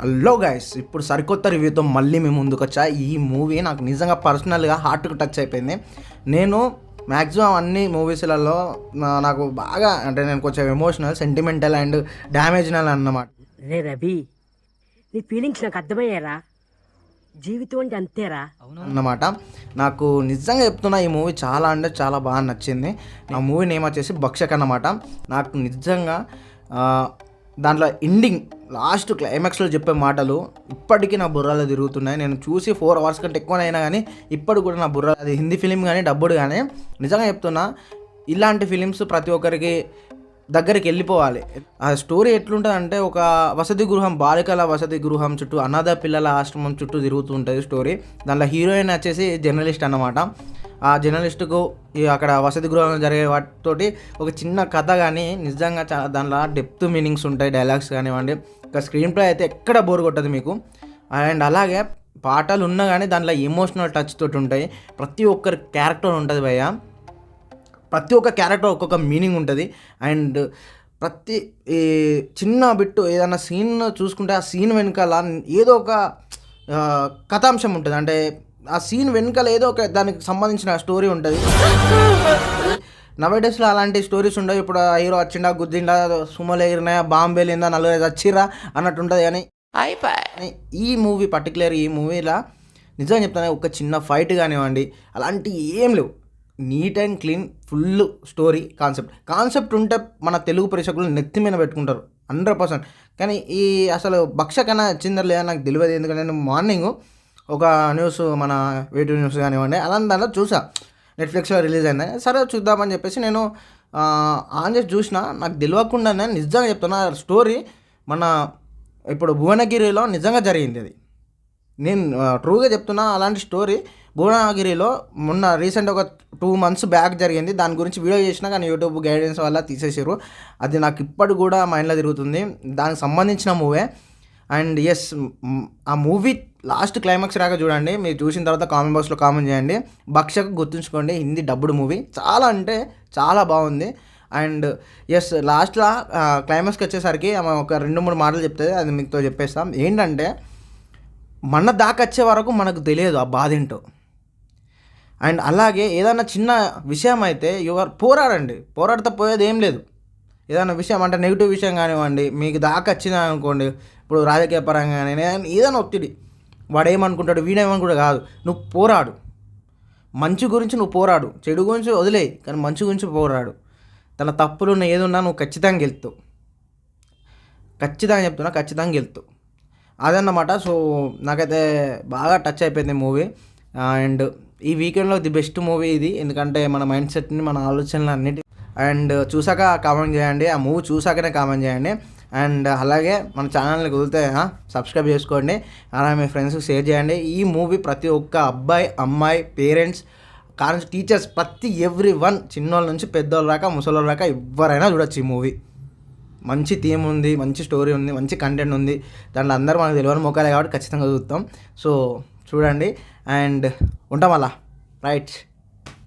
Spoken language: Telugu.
హలో గైస్ ఇప్పుడు సరికొత్త రివ్యూతో మళ్ళీ మేము ముందుకు వచ్చా. ఈ మూవీ నాకు నిజంగా పర్సనల్గా హార్ట్కి టచ్ అయిపోయింది. నేను మ్యాక్సిమం అన్ని మూవీస్లలో నా- నాకు బాగా అంటే నేను కొంచెం ఎమోషనల్ సెంటిమెంటల్ అండ్ డ్యామేజ్నల్ అన్నమాట. రే రవి నీ ఫీలింగ్స్ నాకు అర్థమయ్యారా జీవితం అంటే అంతేరా? అన్నమాట. నాకు నిజంగా చెప్తున్నా ఈ మూవీ చాలా అంటే చాలా బాగా నచ్చింది. ఆ మూవీ నేమ్ వచ్చేసి భక్షక్ అన్నమాట నాకు నిజంగా ఆ, దాంట్లో ఎండింగ్ లాస్ట్ క్లైమాక్స్లో చెప్పే మాటలు ఇప్పటికీ నా బుర్రలో తిరుగుతున్నాయి. నేను చూసి ఫోర్ అవర్స్ కంటే ఎక్కువనైనా కానీ ఇప్పటికి కూడా నా బుర్ర అది హిందీ ఫిలిం కానీ డబ్బుడు కానీ నిజంగా చెప్తున్నా ఇలాంటి ఫిలిమ్స్ ప్రతి ఒక్కరికి దగ్గరికి వెళ్ళిపోవాలి. ఆ స్టోరీ ఎట్లుంటుంది అంటే ఒక వసతి గృహం బాలికల వసతి గృహం చుట్టూ అనాథ పిల్లల ఆశ్రమం చుట్టూ తిరుగుతూ ఉంటుంది స్టోరీ దాంట్లో హీరోయిన్ వచ్చేసి జర్నలిస్ట్ అన్నమాట. ఆ జర్నలిస్టుకు అక్కడ వసతి గృహంలో జరిగే వాటితోటి ఒక చిన్న కథ కానీ నిజంగా చాలా దానిలో డెప్త్ మీనింగ్స్ ఉంటాయి డైలాగ్స్ కానివ్వండి యొక్క స్క్రీన్ ప్లే అయితే ఎక్కడ బోర్ కొట్టదు మీకు. అండ్ అలాగే పాటలు ఉన్నా కానీ దాంట్లో ఎమోషనల్ టచ్ తోటి ఉంటాయి. ప్రతి ఒక్కరి క్యారెక్టర్ ఉంటుంది భయ్య. ప్రతి ఒక్క క్యారెక్టర్ ఒక్కొక్క మీనింగ్ ఉంటుంది. అండ్ ప్రతి ఈ చిన్న బిట్టు ఏదైనా సీన్ చూసుకుంటే ఆ సీన్ వెనకాల ఏదో ఒక కథాంశం ఉంటుంది. అంటే ఆ సీన్ వెనకాల ఏదో ఒక దానికి సంబంధించిన స్టోరీ ఉంటుంది. నవేడేస్లో అలాంటి స్టోరీస్ ఉండవు. ఇప్పుడు హీరో వచ్చిండా గుద్దిండా సుమలు ఎగిరినా బాంబే వెళ్ళిందా నలుగురు చచ్చిరా అన్నట్టు ఉంటుంది కానీ ఈ మూవీ పర్టికులర్ ఈ మూవీలో నిజంగా చెప్తాను ఒక చిన్న ఫైట్ కానివ్వండి అలాంటి ఏం లేవు. Neat and clean full story concept concept ఉంటే మన తెలుగు ప్రేక్షకులు నెత్తి మీద పెట్టుకుంటారు హండ్రెడ్ పర్సెంట్ కానీ ఈ అసలు భక్ష కన్నా వచ్చిందా లేదా నాకు తెలియదు. ఎందుకంటే నేను మార్నింగ్ ఒక న్యూస్ మన వేటూ న్యూస్ కానివ్వండి అలాంటి దాంట్లో చూసా. నెట్ఫ్లిక్స్లో రిలీజ్ అయింది. సరే చూద్దామని చెప్పేసి నేను ఆన్ చేసి చూసిన నాకు తెలియకుండానే నిజంగా చెప్తున్నా స్టోరీ మన ఇప్పుడు భువనగిరిలో నిజంగా జరిగింది అది. నేను ట్రూగా చెప్తున్నా అలాంటి స్టోరీ భువనగిరిలో మొన్న రీసెంట్ ఒక టూ మంత్స్ బ్యాక్ జరిగింది. దాని గురించి వీడియో చేసినా కానీ యూట్యూబ్ గైడెన్స్ వల్ల తీసేసారు అది నాకు ఇప్పటి కూడా మైండ్లో తిరుగుతుంది. దానికి సంబంధించిన మూవే అండ్ ఎస్ ఆ మూవీ లాస్ట్ క్లైమాక్స్ రాక చూడండి. మీరు చూసిన తర్వాత కామెంట్ బాక్స్లో కామెంట్ చేయండి. భక్షకు గుర్తుంచుకోండి హిందీ డబ్బుడు మూవీ చాలా అంటే చాలా బాగుంది. అండ్ ఎస్ లాస్ట్లో క్లైమాక్స్కి వచ్చేసరికి ఆమె ఒక రెండు మూడు మాటలు చెప్తుంది. అది మీతో చెప్పేస్తాం. ఏంటంటే మన దాకా వచ్చే వరకు మనకు తెలియదు ఆ బాధ ఏంటో. అండ్ అలాగే ఏదైనా చిన్న విషయం అయితే యువర్ పోరాడండి. పోరాడితే పోయేది ఏం లేదు. ఏదైనా విషయం అంటే నెగిటివ్ విషయం కానివ్వండి మీకు దాకా వచ్చింది అనుకోండి ఇప్పుడు రాజకీయ పరంగానే ఏదైనా- ఒత్తిడి. వాడు ఏమనుకుంటాడు వీడేమనుకుంటాడు కాదు. నువ్వు పోరాడు. మంచి గురించి నువ్వు పోరాడు. చెడు గురించి వదిలేయి కానీ మంచి గురించి పోరాడు. తన తప్పులు ఉన్న ఏదున్నా నువ్వు ఖచ్చితంగా గెలుతావు ఖచ్చితంగా చెప్తున్నా ఖచ్చితంగా గెలుతావు అదన్నమాట. సో నాకైతే బాగా టచ్ అయిపోయింది మూవీ. అండ్ ఈ వీకెండ్లో ది బెస్ట్ మూవీ ఇది. ఎందుకంటే మన మైండ్ సెట్ని మన ఆలోచనలు అన్నిటి అండ్ చూసాక కామెంట్ చేయండి. ఆ మూవీ చూసాకనే కామెంట్ చేయండి. అండ్ అలాగే మన ఛానల్ని కుదిరితే సబ్స్క్రైబ్ చేసుకోండి. అలా మీ ఫ్రెండ్స్కి షేర్ చేయండి. ఈ మూవీ ప్రతి ఒక్క అబ్బాయి అమ్మాయి పేరెంట్స్ కానీ టీచర్స్ ప్రతి ఎవ్రీ వన్ చిన్నోళ్ళ నుంచి పెద్దోళ్ళ దాకా ముసలోళ్ళ దాకా ఎవరైనా చూడొచ్చు ఈ మూవీ. మంచి థీమ్ ఉంది మంచి స్టోరీ ఉంది మంచి కంటెంట్ ఉంది. దాంట్లో అందరూ మనకు తెలియని మొక్కలే కాబట్టి ఖచ్చితంగా చూస్తాం. సో చూడండి. అండ్ ఉంటాం అలా రైట్.